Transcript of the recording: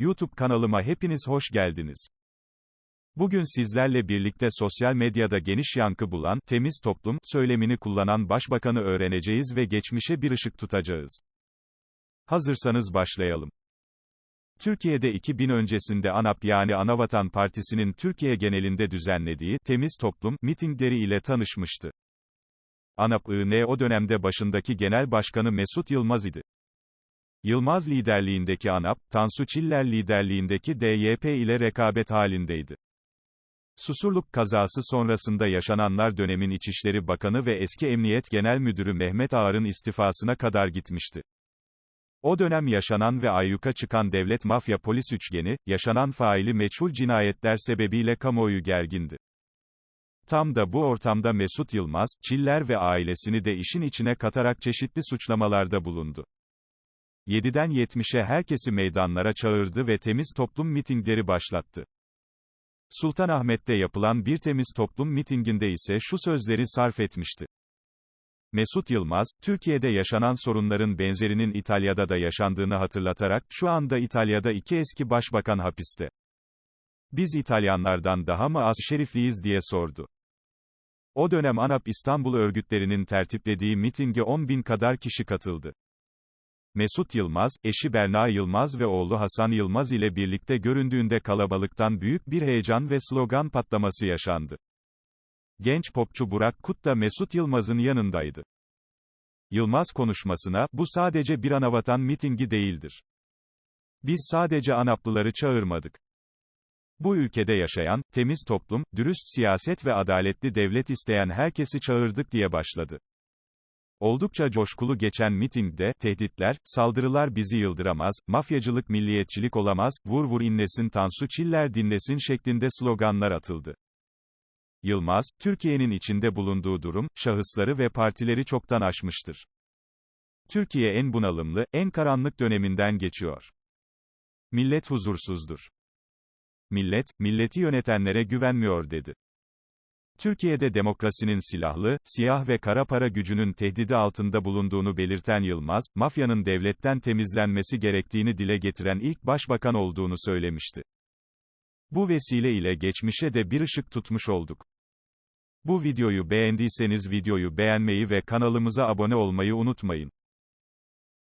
YouTube kanalıma hepiniz hoş geldiniz. Bugün sizlerle birlikte sosyal medyada geniş yankı bulan, temiz toplum, söylemini kullanan başbakanı öğreneceğiz ve geçmişe bir ışık tutacağız. Hazırsanız başlayalım. Türkiye'de 2000 öncesinde ANAP yani Anavatan Partisi'nin Türkiye genelinde düzenlediği, Temiz Toplum, mitingleri ile tanışmıştı. ANAP-IN o dönemde başındaki genel başkanı Mesut Yılmaz idi. Yılmaz liderliğindeki ANAP, Tansu Çiller liderliğindeki DYP ile rekabet halindeydi. Susurluk kazası sonrasında yaşananlar dönemin İçişleri Bakanı ve eski Emniyet Genel Müdürü Mehmet Ağar'ın istifasına kadar gitmişti. O dönem yaşanan ve ayyuka çıkan devlet mafya polis üçgeni, yaşanan faili meçhul cinayetler sebebiyle kamuoyu gergindi. Tam da bu ortamda Mesut Yılmaz, Çiller ve ailesini de işin içine katarak çeşitli suçlamalarda bulundu. 7'den 70'e herkesi meydanlara çağırdı ve temiz toplum mitingleri başlattı. Sultanahmet'te yapılan bir temiz toplum mitinginde ise şu sözleri sarf etmişti. Mesut Yılmaz, Türkiye'de yaşanan sorunların benzerinin İtalya'da da yaşandığını hatırlatarak, şu anda İtalya'da iki eski başbakan hapiste. Biz İtalyanlardan daha mı az şerifliyiz diye sordu. O dönem ANAP İstanbul örgütlerinin tertiplediği mitinge 10 bin kadar kişi katıldı. Mesut Yılmaz, eşi Berna Yılmaz ve oğlu Hasan Yılmaz ile birlikte göründüğünde kalabalıktan büyük bir heyecan ve slogan patlaması yaşandı. Genç popçu Burak Kut da Mesut Yılmaz'ın yanındaydı. Yılmaz konuşmasına, bu sadece bir anavatan mitingi değildir. Biz sadece Anaplıları çağırmadık. Bu ülkede yaşayan, temiz toplum, dürüst siyaset ve adaletli devlet isteyen herkesi çağırdık diye başladı. Oldukça coşkulu geçen mitingde, tehditler, saldırılar bizi yıldıramaz, mafyacılık milliyetçilik olamaz, vur vur inlesin Tansu Çiller dinlesin şeklinde sloganlar atıldı. Yılmaz, Türkiye'nin içinde bulunduğu durum, şahısları ve partileri çoktan aşmıştır. Türkiye en bunalımlı, en karanlık döneminden geçiyor. Millet huzursuzdur. Millet, milleti yönetenlere güvenmiyor dedi. Türkiye'de demokrasinin silahlı, siyah ve kara para gücünün tehdidi altında bulunduğunu belirten Yılmaz, mafyanın devletten temizlenmesi gerektiğini dile getiren ilk başbakan olduğunu söylemişti. Bu vesile ile geçmişe de bir ışık tutmuş olduk. Bu videoyu beğendiyseniz videoyu beğenmeyi ve kanalımıza abone olmayı unutmayın.